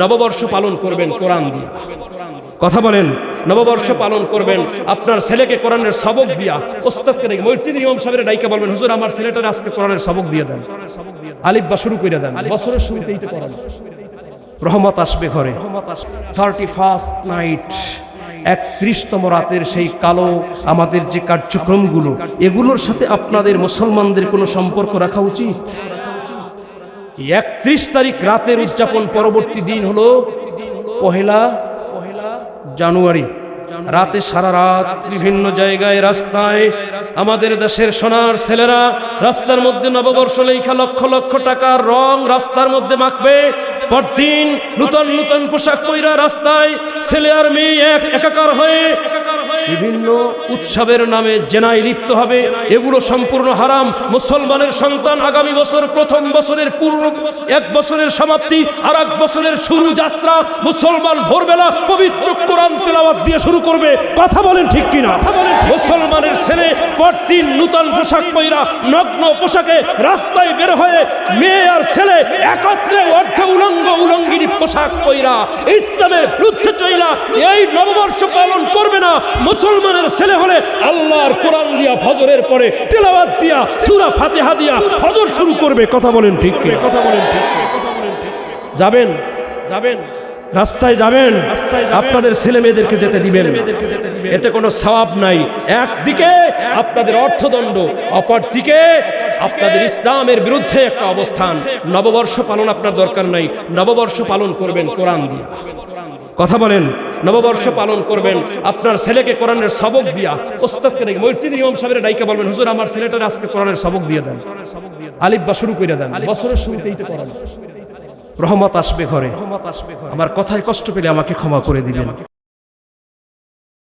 নববর্ষ পালন করবেন কোরআন দিয়া। কথা বলেন, নববর্ষ পালন করবেন, আপনার ছেলেকে কোরআনের সবক দিয়া ওস্তাদকে দেখে মসজিদ ইমাম সাহেবের ডাইকা বলবেন, হুজুর, আমার ছেলেটার আজকে কোরআনের সবক দিয়ে দেন। আলিফ বা শুরু করে দেন, বছরের শুরুতে এইটা করান। রহমত আসবে ঘরে। থার্টি ফার্স্ট নাইট একত্রিশতম রাতের সেই কালো আমাদের যে কার্যক্রমগুলো, এগুলোর সাথে আপনাদের মুসলমানদের কোনো সম্পর্ক রাখা উচিত? একত্রিশ তারিখ রাতের উদযাপন পরবর্তী দিন হলো পহেলা পহেলা জানুয়ারি। রাতে সারা রাত বিভিন্ন জায়গায়, রাস্তায় আমাদের দেশের সোনার ছেলেরা রাস্তার মধ্যে নববর্ষ লেখা লক্ষ লক্ষ টাকার রং রাস্তার মধ্যে মাখবে। পরদিন নূতন নূতন পোশাক পইরা রাস্তায় ছেলে আর মেয়ে এক একাকার হয়ে বিভিন্ন উৎসবের নামে জেনায় লিপ্ত হবে। এগুলো সম্পূর্ণ হারাম। মুসলমানের সন্তান আগামী বছর প্রথম বছরের পূর্ণ এক বছরের সমাপ্তি আর এক বছরের শুরু যাত্রা মুসলমান ভোরবেলা পবিত্র কোরআন তেলাওয়াত দিয়ে শুরু করবে। কথা বলেন ঠিক কিনা? মুসলমানের পরদিন নূতন পোশাক পইরা নগ্ন পোশাকে রাস্তায় বের হয়ে মেয়ে আর ছেলে একত্রে অর্ধ উলঙ্গ উলঙ্গিনী পোশাক পইরা ইসলামের বিরুদ্ধে চইলা এই নববর্ষ পালন করবে না। মুসলমানের ছেলে হলে আল্লাহর কোরআন দিয়া ফজরের পরে তেলাওয়াত দিয়া সূরা ফাতিহা দিয়া ফজর শুরু করবে। কথা বলেন ঠিক? কথা বলেন ঠিক? যাবেন? যাবেন? রাস্তায় যাবেন আপনাদের ছেলে মেয়েদেরকে যেতে দিবেন। এতে কোনো সওয়াব নাই। একদিকে আপনাদের অর্থদণ্ড অপর দিকে আপনাদের ইসলামের বিরুদ্ধে একটা অবস্থান। নববর্ষ পালন আপনার দরকার নাই। নববর্ষ পালন করবেন কোরআন দিয়া। কথা বলেন নববর্ষ পালন করবেন। আপনার ছেলেকে কোরআনের সবক দিয়া। ওস্তাদকে দেখে মসজিদ ইমাম সাহেবের ডাইকা বলবেন হুজুর আমার ছেলেটার আজকে কোরআনের সবক দিয়ে দেন। আলিফ বা শুরু করে দেন। বছরের শুরুতে এইটা করান রহমত আসবে ঘরে। আমার কথায় কষ্ট পেলে আমাকে ক্ষমা করে দিবেন।